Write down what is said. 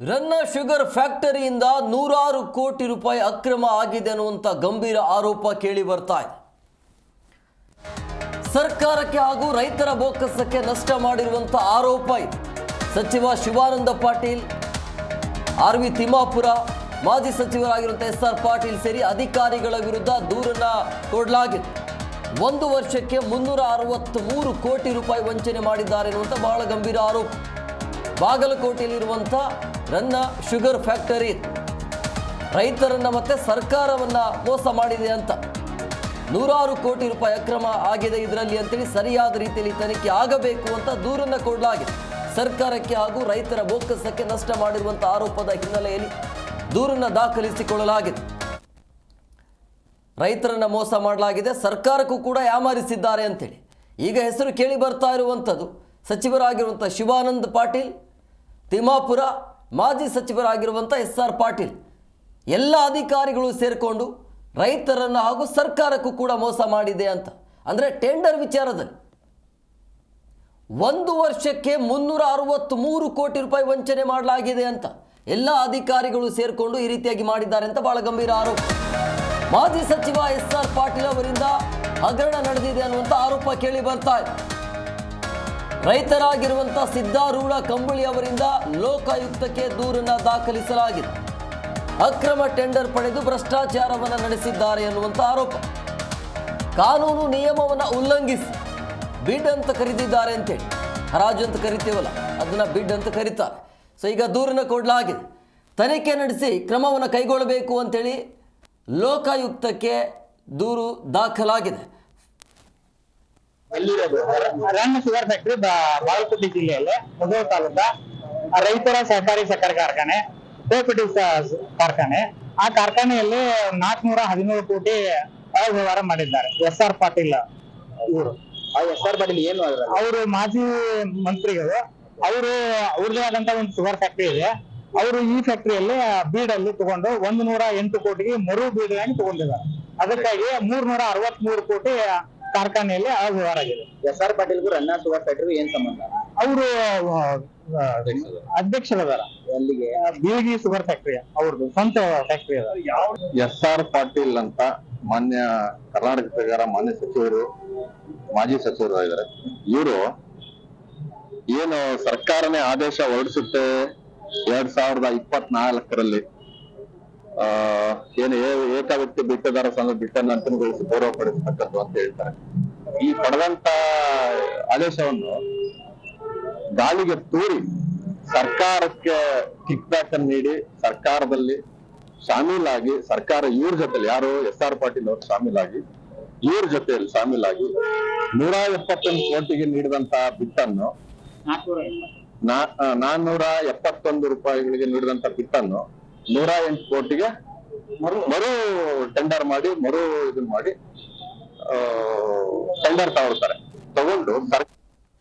ರನ್ನ sugar ಫ್ಯಾಕ್ಟರಿಯಿಂದ ನೂರಾರು ಕೋಟಿ ರೂಪಾಯಿ ಅಕ್ರಮ ಆಗಿದೆ ಅನ್ನುವಂಥ ಗಂಭೀರ ಆರೋಪ ಕೇಳಿ ಬರ್ತಾ ಇದೆ. ಸರ್ಕಾರಕ್ಕೆ ಹಾಗೂ ರೈತರ ಬೋಕಸಕ್ಕೆ ನಷ್ಟ ಮಾಡಿರುವಂಥ ಆರೋಪ ಇದೆ. ಸಚಿವ ಶಿವಾನಂದ ಪಾಟೀಲ್, ಆರ್ ವಿ ತಿಮ್ಮಾಪುರ, ಮಾಜಿ ಸಚಿವರಾಗಿರುವಂಥ ಎಸ್ ಆರ್ ಪಾಟೀಲ್ ಸೇರಿ ಅಧಿಕಾರಿಗಳ ವಿರುದ್ಧ ದೂರನ್ನ ಕೊಡಲಾಗಿದೆ. ಒಂದು ವರ್ಷಕ್ಕೆ ಮುನ್ನೂರ ಅರವತ್ತ್ಮೂರು ಕೋಟಿ ರೂಪಾಯಿ ವಂಚನೆ ಮಾಡಿದ್ದಾರೆ ಎನ್ನುವಂಥ ಬಹಳ ಗಂಭೀರ ಆರೋಪ. ಬಾಗಲಕೋಟೆಯಲ್ಲಿರುವಂಥ ರನ್ನ ಶುಗರ್ ಫ್ಯಾಕ್ಟರಿ ರೈತರನ್ನ ಮತ್ತೆ ಸರ್ಕಾರವನ್ನ ಮೋಸ ಮಾಡಿದೆ ಅಂತ. ನೂರಾರು ಕೋಟಿ ರೂಪಾಯಿ ಅಕ್ರಮ ಆಗಿದೆ ಇದರಲ್ಲಿ ಅಂತೇಳಿ ಸರಿಯಾದ ರೀತಿಯಲ್ಲಿ ತನಿಖೆ ಆಗಬೇಕು ಅಂತ ದೂರನ್ನ ಕೊಡಲಾಗಿದೆ. ಸರ್ಕಾರಕ್ಕೆ ಹಾಗೂ ರೈತರ ಬೊಕ್ಕಸಕ್ಕೆ ನಷ್ಟ ಮಾಡಿರುವಂಥ ಆರೋಪದ ಹಿನ್ನೆಲೆಯಲ್ಲಿ ದೂರನ್ನ ದಾಖಲಿಸಿಕೊಳ್ಳಲಾಗಿದೆ. ರೈತರನ್ನ ಮೋಸ ಮಾಡಲಾಗಿದೆ, ಸರ್ಕಾರಕ್ಕೂ ಕೂಡ ಯಾಮಾರಿಸಿದ್ದಾರೆ ಅಂತೇಳಿ. ಈಗ ಹೆಸರು ಕೇಳಿ ಬರ್ತಾ ಇರುವಂಥದ್ದು ಸಚಿವರಾಗಿರುವಂಥ ಶಿವಾನಂದ್ ಪಾಟೀಲ್, ತಿಮ್ಮಾಪುರ ಮಾಜಿ ಸಚಿವರಾಗಿರುವಂಥ ಎಸ್ ಆರ್ ಪಾಟೀಲ್. ಎಲ್ಲ ಅಧಿಕಾರಿಗಳು ಸೇರಿಕೊಂಡು ರೈತರನ್ನು ಹಾಗೂ ಸರ್ಕಾರಕ್ಕೂ ಕೂಡ ಮೋಸ ಮಾಡಿದೆ ಅಂತ. ಅಂದರೆ ಟೆಂಡರ್ ವಿಚಾರದಲ್ಲಿ. ಒಂದು ವರ್ಷಕ್ಕೆ ಮುನ್ನೂರ ಅರವತ್ತ್ಮೂರು ಕೋಟಿ ರೂಪಾಯಿ ವಂಚನೆ ಮಾಡಲಾಗಿದೆ ಅಂತ. ಎಲ್ಲ ಅಧಿಕಾರಿಗಳು ಸೇರಿಕೊಂಡು ಈ ರೀತಿಯಾಗಿ ಮಾಡಿದ್ದಾರೆ ಅಂತ ಬಹಳ ಗಂಭೀರ ಆರೋಪ. ಮಾಜಿ ಸಚಿವ ಎಸ್ ಆರ್ ಪಾಟೀಲ್ ಅವರಿಂದ ಹಗರಣ ನಡೆದಿದೆ ಅನ್ನುವಂಥ ಆರೋಪ ಕೇಳಿ ಬರ್ತಾ ಇದೆ. ರೈತರಾಗಿರುವಂಥ ಸಿದ್ದಾರೂಢ ಕಂಬಳಿ ಅವರಿಂದ ಲೋಕಾಯುಕ್ತಕ್ಕೆ ದೂರನ್ನು ದಾಖಲಿಸಲಾಗಿದೆ. ಅಕ್ರಮ ಟೆಂಡರ್ ಪಡೆದು ಭ್ರಷ್ಟಾಚಾರವನ್ನು ನಡೆಸಿದ್ದಾರೆ ಎನ್ನುವಂಥ ಆರೋಪ. ಕಾನೂನು ನಿಯಮವನ್ನು ಉಲ್ಲಂಘಿಸಿ ಬಿಡ್ ಅಂತ ಕರೀತಿದ್ದಾರೆ ಅಂತೇಳಿ. ಹರಾಜು ಅಂತ ಕರಿತೀವಲ್ಲ, ಅದನ್ನ ಬಿಡ್ ಅಂತ ಕರೀತಾರೆ. ಸೊ ಈಗ ದೂರನ್ನು ಕೊಡಲಾಗಿದೆ. ತನಿಖೆ ನಡೆಸಿ ಕ್ರಮವನ್ನು ಕೈಗೊಳ್ಳಬೇಕು ಅಂತೇಳಿ ಲೋಕಾಯುಕ್ತಕ್ಕೆ ದೂರು ದಾಖಲಾಗಿದೆ. ರನ್ ಶುಗರ್ ಫ್ಯಾಕ್ಟರಿ ಬಾಗಲಕೋಟೆ ಜಿಲ್ಲೆಯಲ್ಲಿ ಮುಧೋಳ ತಾಲೂಕ. ರೈತರ ಸಹಕಾರಿ ಸಕ್ಕರೆ ಕಾರ್ಖಾನೆ ಕೋಆಪರೇಟಿವ್ ಕಾರ್ಖಾನೆ. ಆ ಕಾರ್ಖಾನೆಯಲ್ಲಿ ನಾಲ್ಕನೂರ ಹದಿನೇಳು ಕೋಟಿ ಅವ್ಯವಹಾರ ಮಾಡಿದ್ದಾರೆ. ಎಸ್ ಆರ್ ಪಾಟೀಲ್ ಇವರು. ಎಸ್ ಆರ್ ಪಾಟೀಲ್ ಏನು ಅವರು ಮಾಜಿ ಮಂತ್ರಿಗಳು. ಅವರು ಅವ್ರದೇ ಆದಂತ ಒಂದು ಶುಗರ್ ಫ್ಯಾಕ್ಟರಿ ಇದೆ. ಅವರು ಈ ಫ್ಯಾಕ್ಟರಿಯಲ್ಲಿ ಬೀಡಲ್ಲಿ ತಗೊಂಡು ಒಂದು ನೂರ ಎಂಟು ಕೋಟಿಗೆ ಮರು ಬೀಡಾಗಿ ತಗೊಂಡಿದ್ದಾರೆ. ಅದಕ್ಕಾಗಿ ಮೂರ್ನೂರ ಅರವತ್ತ್ ಮೂರು ಕೋಟಿ ಕಾರ್ಖಾನೆಯಲ್ಲಿ ಅವ್ಯವಹಾರ ಆಗಿದೆ. ಎಸ್ ಆರ್ ಪಾಟೀಲ್ಗೂ ರನ್ನ ಸುಭಾಷ್ ಫ್ಯಾಕ್ಟರಿ ಏನ್ ಸಂಬಂಧ? ಅವರು ಅಧ್ಯಕ್ಷರದಾರ ಅಲ್ಲಿಗೆ ಬೀಳ್ಗಿ ಸುಗರ್ ಫ್ಯಾಕ್ಟರಿ ಅವ್ರದ್ದು ಸ್ವಂತ ಫ್ಯಾಕ್ಟರಿ ಅದ. ಎಸ್ ಆರ್ ಪಾಟೀಲ್ ಅಂತ ಮಾನ್ಯ ಕರ್ನಾಟಕ ಸರ್ಕಾರ ಮಾನ್ಯ ಸಚಿವರು ಮಾಜಿ ಸಚಿವರು ಇದ್ದಾರೆ ಇವರು ಏನು ಸರ್ಕಾರನೇ ಆದೇಶ ಹೊರಡಿಸುತ್ತೆ ಎರಡ್ ಸಾವಿರದ ಇಪ್ಪತ್ನಾಲ್ಕರಲ್ಲಿ. ಆ ಏನು ಏಕ ವ್ಯಕ್ತಿ ಬಿಟ್ಟದಾರ ಸಂಘ ಬಿಟ್ಟನ್ನು ಅಂತಿಮಗೊಳಿಸಿ ಗೌರವಪಡಿಸತಕ್ಕದ್ದು ಅಂತ ಹೇಳ್ತಾರೆ. ಈ ಪಡೆದಂತ ಆದೇಶವನ್ನು ಗಾಳಿಗೆ ತೂರಿ ಸರ್ಕಾರಕ್ಕೆ ಕಿಕ್ ಬ್ಯಾಕ್ ಅನ್ನು ನೀಡಿ ಸರ್ಕಾರದಲ್ಲಿ ಶಾಮೀಲಾಗಿ ಸರ್ಕಾರ ಇವ್ರ ಜೊತೆಲಿ ಯಾರು ಎಸ್ ಆರ್ ಪಾಟೀಲ್ ಅವರು ಶಾಮೀಲಾಗಿ ಇವ್ರ ಜೊತೆಯಲ್ಲಿ ಶಾಮೀಲಾಗಿ ನೂರ ಎಪ್ಪತ್ತೊಂದು ಕೋಟಿಗೆ ನೀಡಿದಂತ ಬಿಟ್ಟನ್ನು ನಾನ್ನೂರ ಎಪ್ಪತ್ತೊಂದು ರೂಪಾಯಿಗಳಿಗೆ ನೀಡಿದಂತ ಬಿಟ್ಟನ್ನು ನೂರ ಎಂಟು ಕೋಟಿಗೆ ಮರು ಟೆಂಡರ್ ಮಾಡಿ ಮರು ಇದನ್ನ ಮಾಡಿ ಟೆಂಡರ್ ತಗೊಳ್ತಾರೆ. ತಗೊಂಡು